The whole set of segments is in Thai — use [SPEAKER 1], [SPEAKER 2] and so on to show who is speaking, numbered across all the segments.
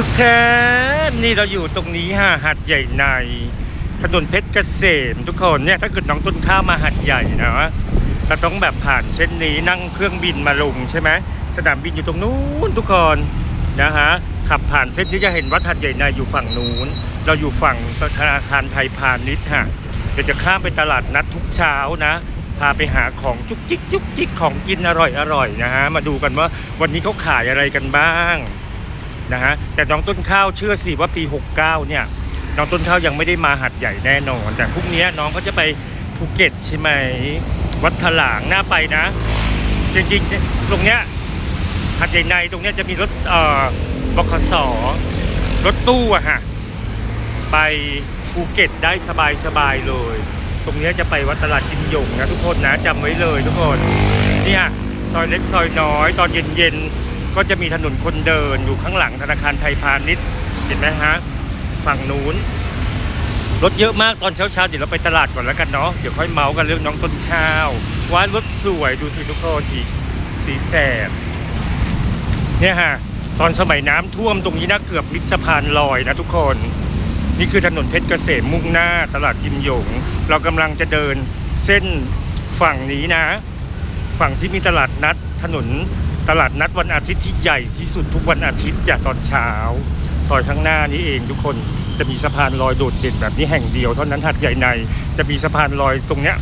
[SPEAKER 1] ทุกท่านนี่เราอยู่ตรงนี้ฮะหัดใหญ่ในถนนเพชรเกษมทุกคนเนี่ยถ้าเกิดน้องต้นข้าวมาหัดใหญ่นะจะต้องแบบผ่านเส้นนี้นั่งเครื่องบินมาลงใช่ไหมสนามบินอยู่ตรงนู้นทุกคนนะฮะขับผ่านเส้นนี้จะเห็นวัดหัดใหญ่ในอยู่ฝั่งนู้น เราอยู่ฝั่งธนาคารไทยพาณิชย์ฮะเดี๋ยวจะข้ามไปตลาดนัดทุกเช้านะพาไปหาของจุกจิกจุกจิกของกินอร่อยอร่อยนะฮะมาดูกันว่าวันนี้เขาขายอะไรกันบ้าง นะฮะแต่น้องต้นข้าวเชื่อสิว่าปี 69 เนี่ยน้องต้นข้าวยังไม่ได้มาหัดใหญ่แน่นอน แต่พรุ่งนี้น้องเขาจะไปภูเก็ตใช่ไหมวัดถลางน่าไปนะ จริงๆตรงเนี้ยหัดใหญ่ในตรงเนี้ยจะมีรถเอ่อบขสรถตู้อะฮะไปภูเก็ตได้สบายๆเลย ตรงเนี้ยจะไปวัดตลาดกิมยงนะทุกคนนะจำไว้เลยทุกคนเนี่ยซอยเล็กซอยน้อย ตอนเย็นๆ ก็จะมีถนนคนเดินอยู่ข้างหลังธนาคารไทยพาณิชย์เห็นไหมฮะฝั่งนู้นรถเยอะมากตอนเช้าๆเดี๋ยวเราไปตลาดก่อนแล้วกันเนาะเดี๋ยวค่อยเมาส์กันเรื่องน้องต้นข้าวว่ารถสวยดูสิทุกคนสีสีแสบเนี่ยฮะตอนสมัยน้ำท่วมตรงนี้นะเกือบมิดสะพานลอยนะทุกคน นี่คือถนนเพชรเกษมมุ่งหน้าตลาดกิมหยง เรากำลังจะเดินเส้นฝั่งนี้นะ ฝั่งที่มีตลาดนัดถนน ตลาดนัดวันอาทิตย์ที่ใหญ่ที่สุดทุกวันอาทิตย์จากตอนเช้าซอยข้างหน้านี้เองทุกคนจะมีสะพานลอยโดดเด่นแบบนี้แห่งเดียวเท่านั้นหัดใหญ่ในจะมีสะพานลอยตรงเนี้ย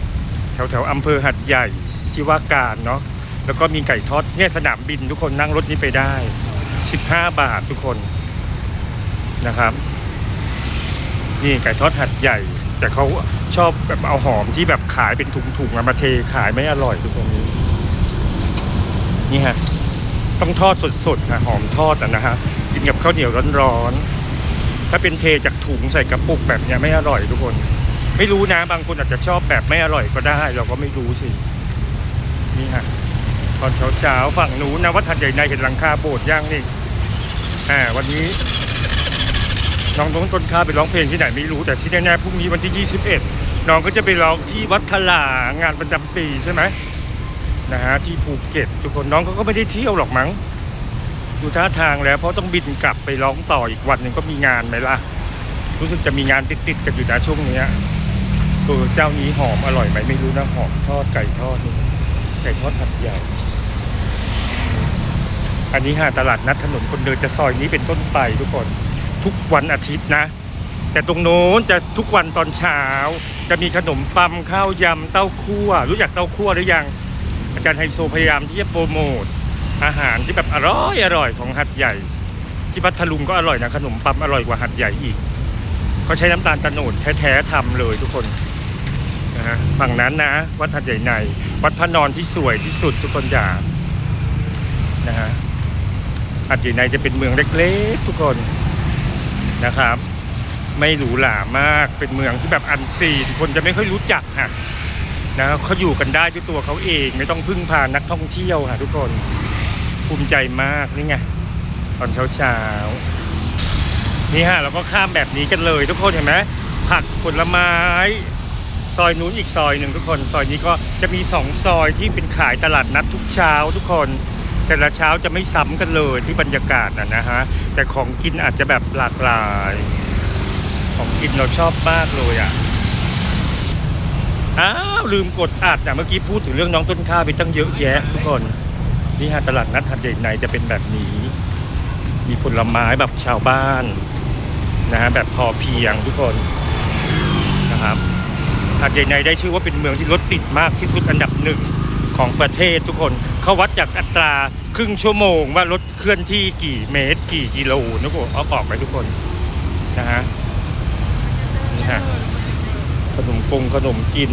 [SPEAKER 1] แถวแถวอำเภอหัดใหญ่ที่ว่าการเนาะแล้วก็มีไก่ทอดเนี่ยสนามบินทุกคนนั่งรถนี้ไปได้ 15 บาททุกคนนะครับ นี่ไก่ทอดหัดใหญ่ แต่เขาชอบแบบเอาหอมที่แบบขายเป็นถุงๆมาเทขายไม่อร่อยทุกคนนี้นี่ฮะ ต้องทอดสดๆนะหอมทอดอะนะฮะกินกับข้าวเหนียวร้อนๆถ้าเป็นเทจากถุงใส่กระปุกแบบเนี้ยไม่อร่อยทุกคน ไม่รู้นะบางคนอาจจะชอบแบบไม่อร่อยก็ได้ เราก็ไม่รู้สินี่ฮะตอนเช้าๆฝั่งนู้นะวัดหัดใหญ่ในเห็นหลังคาโบสถ์ย่างนี่อ่าวันนี้น้องต้องต้นข้าไปร้องเพลงที่ไหนไม่รู้แต่ที่แน่ๆพรุ่งนี้วันที่ 21 น้องก็จะไปร้องที่วัดทลางานประจำปีใช่ไหม นะฮะที่ภูเก็ตทุกคนน้องเขาก็ไม่ได้เที่ยวหรอกมั้งดูท่าทางแล้วเพราะต้องบินกลับไปร้องต่ออีกวันหนึ่งก็มีงานไหมล่ะ รู้สึกจะมีงานติดๆกันอยู่นะช่วงนี้ยเออเจ้านี้หอมอร่อยไหมไม่รู้นะหอมทอดไก่ทอดนี่ไก่ทอดผัดใหญ่อันนี้ฮะตลาดนัดถนนคนเดินจะซอยนี้เป็นต้นไปทุกคนทุกวันอาทิตย์นะ แต่ตรงโน้นจะทุกวันตอนเช้า จะมีขนมปัมข้าวยำเต้าคั่ว รู้จักเต้าคั่วหรือยัง อาจารย์ไฮโซพยายามที่จะโปรโมทอาหารที่แบบอร่อยอร่อยของหัดใหญ่ ที่พัทลุงก็อร่อยนะขนมปัมอร่อยกว่าหัดใหญ่อีกเขาใช้น้ำตาลตะโนดแท้ๆทำเลยทุกคนนะฮะฝั่งนั้นนะ วัดหัดใหญ่ใน วัดพระนอนที่สวยที่สุดทุกคนอย่านะฮะหัดใหญ่ในจะเป็นเมืองเล็กๆทุกคนนะครับ ไม่หรูหรามากเป็นเมืองที่แบบอันซีนคนจะไม่ค่อยรู้จักฮะ นะเขาอยู่กันได้ด้วยตัวเขาเอง ไม่ต้องพึ่งพานักท่องเที่ยวค่ะทุกคนภูมิใจมากนี่ไงตอนเช้าเช้านี่ฮะเราก็ข้ามแบบนี้กันเลย ทุกคนเห็นไหมผักผลไม้ ซอยนู้นอีกซอยหนึ่งทุกคน ซอยนี้ก็จะมีสองซอยที่เป็นขายตลาดนัดทุกเช้า ทุกคนแต่ละเช้าจะไม่ซ้ำกันเลยที่บรรยากาศนะนะฮะแต่ของกินอาจจะแบบหลากหลาย ของกินเราชอบมากเลยอะ อ้าวลืมกดอัดนะเมื่อกี้พูดถึงเรื่องน้องต้นข้าวไปตั้งเยอะแยะทุกคน นี่ฮะตลาดนัดหัดใหญ่ในจะเป็นแบบนี้ มีผลไม้แบบชาวบ้านนะฮะแบบพอเพียงทุกคนนะครับหัดใหญ่ในได้ชื่อว่าเป็นเมืองที่รถติดมากที่สุดอันดับหนึ่งของประเทศทุกคนเขาวัดจากอัตราครึ่งชั่วโมงว่ารถเคลื่อนที่กี่เมตร กี่กิโลนะผมเอาออกไปทุกคนนะฮะนี่ฮะขนมกงขนมกิน